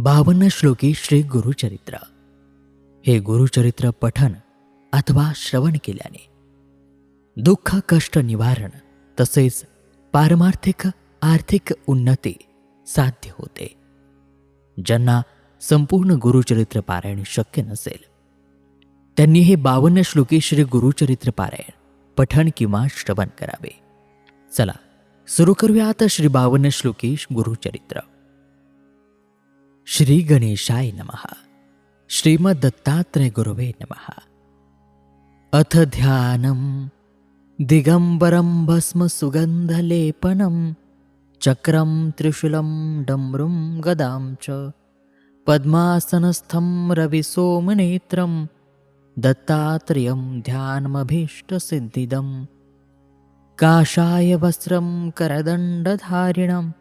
बावन्न श्लोकी श्री गुरुचरित्र. हे गुरुचरित्र पठन अथवा श्रवण केल्याने. दुःख कष्ट निवारण तसेच पारमार्थिक आर्थिक उन्नती साध्य होते. ज्यांना संपूर्ण गुरुचरित्र पारायण शक्य नसेल. त्यांनी हे बावन्न श्लोकी श्री गुरुचरित्र पारायण पठण किंवा श्रवण करावे. चला सुरू करूयात श्री बावन्न श्लोकी गुरुचरित्र. श्रीगणेशाय नमः। श्रीमद्दत्तात्रयगुरुवे नमः। अथ ध्यानं दिगम्बरं भस्मसुगन्धलेपनं चक्रं त्रिशूलं डम्रुं गदां च पद्मासनस्थं रविसोमनेत्रं दत्तात्रेयं ध्यानमभीष्टसिद्धिदं काषाय वस्त्रं करदण्डधारिणम्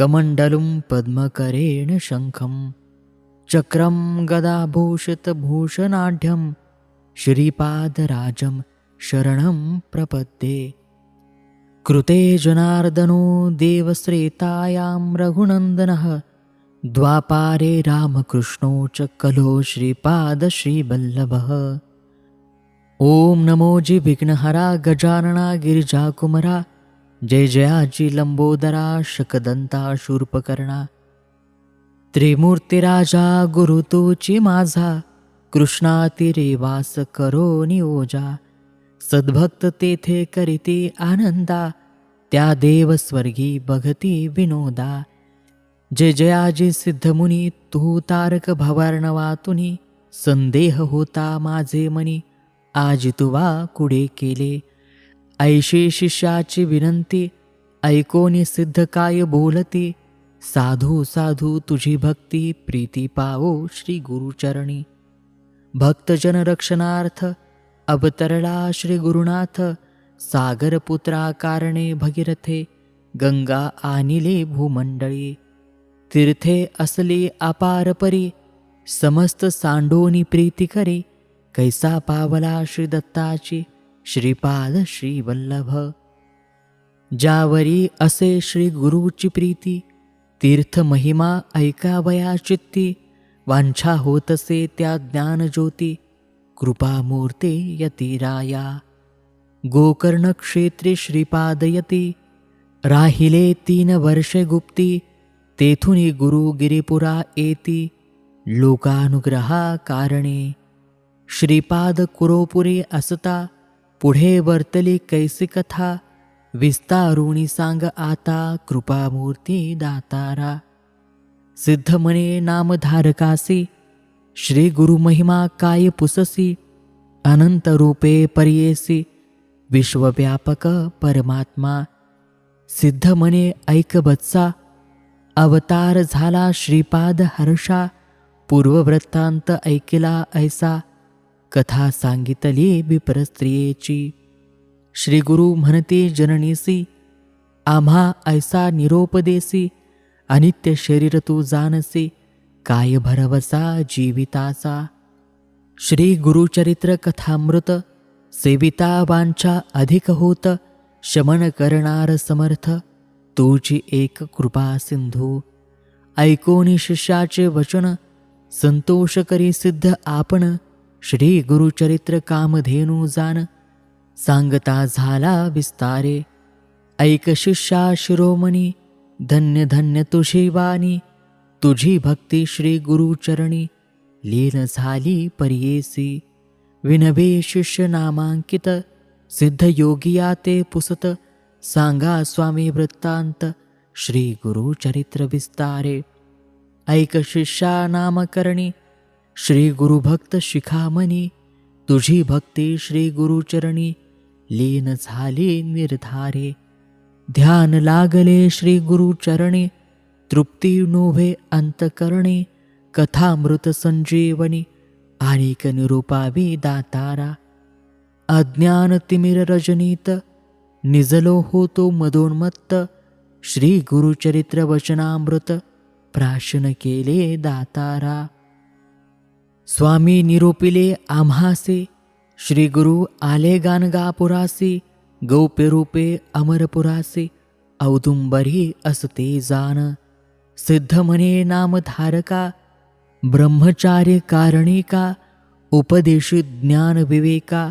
कमण्डलुं पद्मकरेण शङ्खं चक्रं गदाभूषितभूषणाढ्यं श्रीपादराजं शरणं प्रपद्ये। कृते जनार्दनो देवश्रेतायां रघुनन्दनः द्वापारे रामकृष्णो च कलो श्रीपादश्रीवल्लभः ॐ नमो जी विघ्नहरा गजानना गिरिजाकुमरा जय जयाजी लंबोदरा शकदंता शूर्पकर्णा. त्रिमूर्तिराजा गुरु तुची माझा. कृष्णातिरेवास करो नियोजा सद्भक्त तेथे करीती आनंदा. त्या देवस्वर्गी बघती विनोदा. जय जयाजी सिद्धमुनी तू तारक भवार्णवातुनी संदेह होता माझे मनी. आज तुवा कुडे केले? ऐशी शिष्याची विनंती ऐकोनी सिद्ध काय बोलती साधू साधू तुझी भक्ती प्रीती पावो श्री गुरुचरणी. भक्तजन रक्षणार्थ अवतरला श्री गुरुनाथ सागरपुत्रा कारणे भगीरथे गंगा आनिले भूमंडळी. तीर्थे असले अपारपरी समस्त सांडोनी प्रीती करी कैसा पावला श्री दत्ताची. श्रीपाद श्रीवल्लभ। जावरी ज्यावरी असे श्री गुरुची प्रीती तीर्थ महिमा ऐकावया चित्ती वांछा होतसे त्या ज्ञानज्योती कृपामूर्ते यतिराया। गोकर्ण क्षेत्री श्रीपादयती राहिले तीन वर्षे गुप्ती तेथुनी गुरु गिरिपुरा येती लोकानुग्रहा कारणे। श्रीपाद कुरोपुरी असता पुढे वर्तली कैसी कथा विस्तारुणी सांग आता कृपामूर्ती दातारा. सिद्ध म्हणे नामधारकासी श्री गुरु महिमा काय पुससी अनंत रूपे पर्येसी विश्वव्यापक परमात्मा. सिद्ध म्हणे ऐक बत्सा अवतार झाला श्रीपाद हर्षा पूर्ववृत्तांत ऐकिला ऐसा. कथा सांगितली विप्रस्त्रियेची. श्री गुरु म्हणते जननीसी आम्हा ऐसा निरोपदेसी अनित्य शरीर तू जानसी काय भरवसा जीविताचा श्री गुरुचरित्र कथामृत सेविता वांछा अधिक होत शमन करणार समर्थ तुझी एक कृपा सिंधू. ऐकोनी शिष्याचे वचन संतोष करी सिद्ध आपण श्री गुरुचरित्र कामधेनू जान सांगता झाला विस्तारे. ऐक शिष्या शिरोमणी धन्य धन्य तुझी वाणी तुझी भक्ती श्री गुरुचरणी लीन झाली पर्येसी. विनवे शिष्य नामांकित सिद्ध योगिया ते पुसत सांगा स्वामी वृत्तांत श्री गुरुचरित्र विस्तारे. ऐक शिष्या नामकरणी श्री गुरुभक्त शिखामणी तुझी भक्ती श्री गुरुचरणी लीन झाले निर्धारे. ध्यान लागले श्री गुरुचरणी तृप्ती नोव्हे अंतकरणे कथामृत संजीवनी आणिक निरूपावी दातारा. अज्ञान तिमिर रजनीत निजलो होतो मदोन्मत्त श्री गुरुचरित्र वचनामृत प्राशन केले दातारा. स्वामी निरूपिले आम्हासे श्रीगुरु आले गानगापुरासी गौप्यरूपे अमरपुरासी औदुंबरी असते जान। सिद्ध म्हणे नामधारका ब्रह्मचार्य कारणिका उपदेशी ज्ञान विवेका।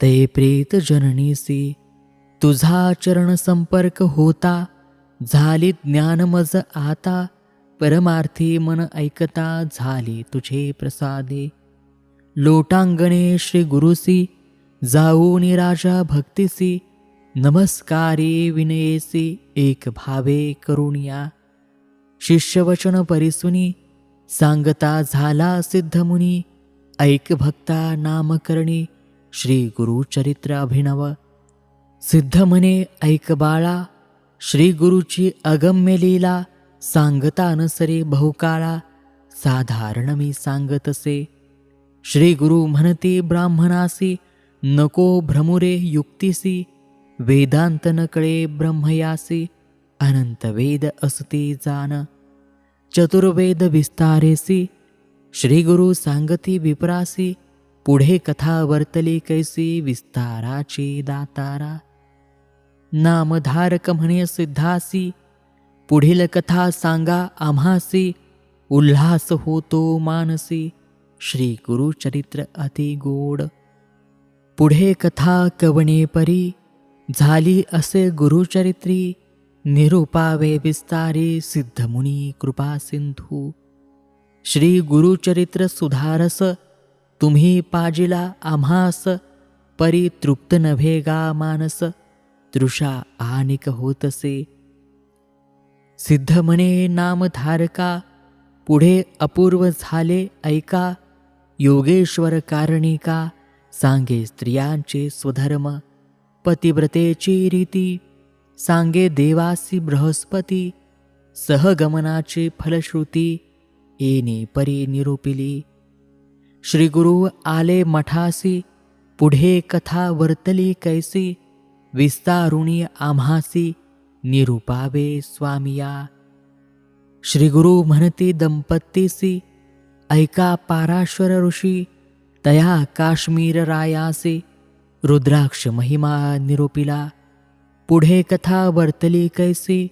ते प्रेत जननीसी तुझा चरण संपर्क होता झाली ज्ञान मज आता। परमार्थी मन ऐकता झाली तुझे प्रसादे. लोटांगणे श्री गुरुसी जाऊन राजा भक्तीसी नमस्कारे विनयेसी एक भावे करुणिया. शिष्यवचन परिसुनी सांगता झाला सिद्धमुनी ऐक भक्ता नामकरणी श्री गुरुचरित्र अभिनव. सिद्ध म्हणे ऐक बाळा श्री गुरुची अगम्य लीला सांगता नसरे बहुकाळा साधारण मी सांगतसे. श्री गुरु म्हणते ब्राह्मणासी नको भ्रमुरे युक्तीसी. वेदांत न कळे ब्रह्मयासी अनंत वेद असते जान. चतुर्वेद विस्तारेसी श्री गुरु सांगती विपरासी पुढे कथा वर्तली कैसी विस्ताराची दातारा. नामधारक म्हणे सिद्धासी पुढील कथा सांगा आम्हासी. उल्हास होतो मानसी. श्री गुरुचरित्र अति गोड. पुढे कथा कवणे परी? झाली असे गुरुचरित्री. निरूपावे विस्तारी सिद्धमुनी कृपा सिंधू. श्री गुरुचरित्र सुधारस तुम्ही पाजिला आम्हास. परी तृप्त नभेगा मानस. तृषा आनिक होतसे. सिद्ध म्हणे नामधारका पुढे अपूर्व झाले ऐका योगेश्वर कारणिका सांगे स्त्रियांचे स्वधर्म पतिव्रतेची रीती सांगे देवासी बृहस्पती सहगमनाची फलश्रुती येणे परी निरूपिली. श्रीगुरु आले मठासी पुढे कथा वर्तली कैसी विस्तारुणी आम्हासी निरूपावे स्वामिया। श्रीगुरु म्हणते म्हणती दंपतीसी ऐका पाराश्वर ऋषी तया काश्मीर रायासी रुद्राक्ष महिमा निरूपिला पुढे कथा वर्तली कैसी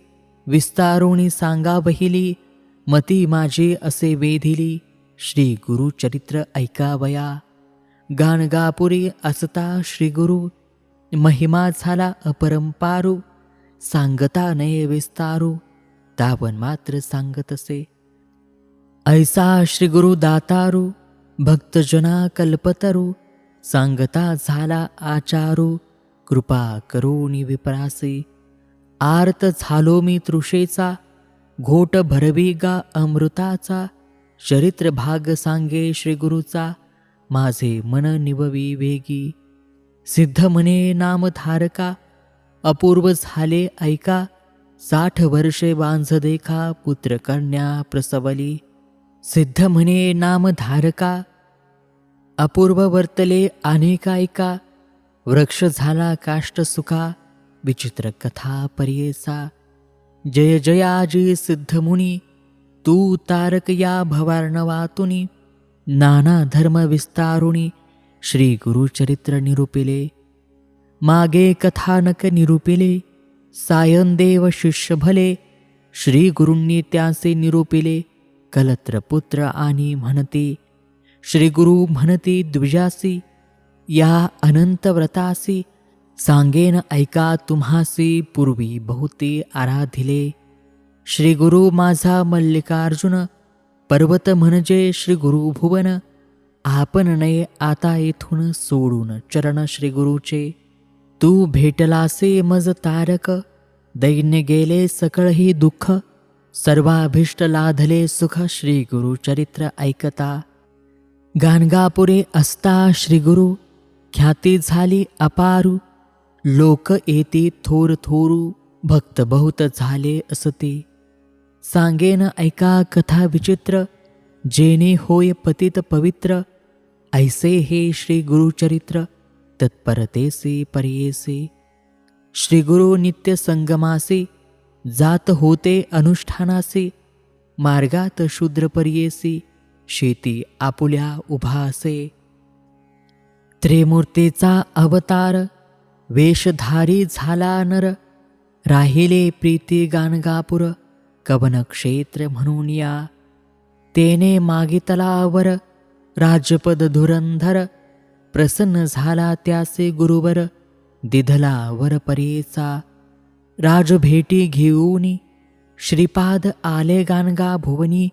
विस्तारुणी सांगा बहिली मती माझी असे वेधिली। श्री गुरुचरित्र ऐकावया गाणगापुरी असता श्रीगुरु महिमा झाला अपरंपारू। सांगता नये विस्तारू दावन मात्र सांगतसे ऐसा श्री गुरु दातारू भक्तजना कल्पतरू सांगता झाला आचारू कृपा करुणी विपरासी. आर्त झालो मी तृषेचा घोट भरवी गा अमृताचा चरित्र भाग सांगे श्रीगुरुचा माझे मन निववी वेगी. सिद्ध मने नामधारका अपूर्व झाले ऐका. साठ वर्षे वांझ देखा पुत्र कन्या प्रसवली. सिद्ध म्हणे नामधारका. अपूर्व वर्तले अनेकायका. वृक्ष झाला काष्ट सुखा. विचित्र कथा पर्येसा. जय जयाजी सिद्ध मुनी. तू तारक या भवार्णवातुनी. नाना धर्म विस्तारुणी श्री गुरुचरित्र निरूपिले. मागे कथानक निरूपिले सायनदेव शिष्य भले श्री त्याचे निरूपिले कलत्र पुत्र आणि म्हणते श्रीगुरु म्हणते द्विजासी या अनंत व्रतासी सांगेन ऐका तुम्हासी पूर्वी बहुते आराधिले. श्रीगुरु माझा मल्लिकार्जुन पर्वत म्हणजे श्रीगुरु भुवन आपण नये आता येथून सोडून चरण श्रीगुरूचे गुरुचे. तू भेटलासे मज तारक दैन्य गेले सकळही दुःख सर्वाभिष्ट लाधले सुख श्री गुरुचरित्र ऐकता. गाणगापुरे असता श्रीगुरु ख्याती झाली अपारू लोक येती थोर थोरू भक्त बहुत झाले असते. सांगेन ऐका कथा विचित्र जेने होय पतित पवित्र ऐसे हे श्री गुरुचरित्र तत्परतेसे पर्येसी। श्रीगुरु नित्य संगमासे जात होते अनुष्ठानासे मार्गात शूद्र पर्येसी शेती आपुल्या उभासे। त्रिमूर्तीचा अवतार वेशधारी झाला नर राहिले प्रीती गाणगापुर कवन क्षेत्र म्हणून या। तेने मागितलावर राजपद धुरंधर प्रसन्न झाला त्यासे गुरुवर दिधला वर परेचा. राजभेटी घेऊन श्रीपाद आले गानगा भुवनी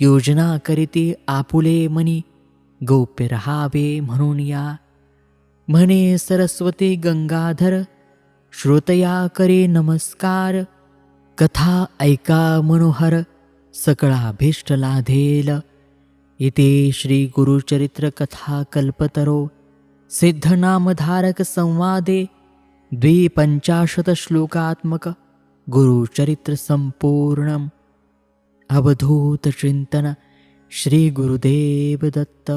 योजना करीते आपुले मनी गोप्य रहावे म्हणून या. म्हणे सरस्वती गंगाधर श्रोतया करे नमस्कार कथा ऐका मनोहर सकळा भीष्ट लाधेल. इति श्रीगुरुचरित्रकथाकल्पतरो सिद्धनामधारकसंवादे द्विपञ्चाशतश्लोकात्मक गुरुचरित्रसम्पूर्णम्। अवधूतचिन्तन श्रीगुरुदेवदत्त।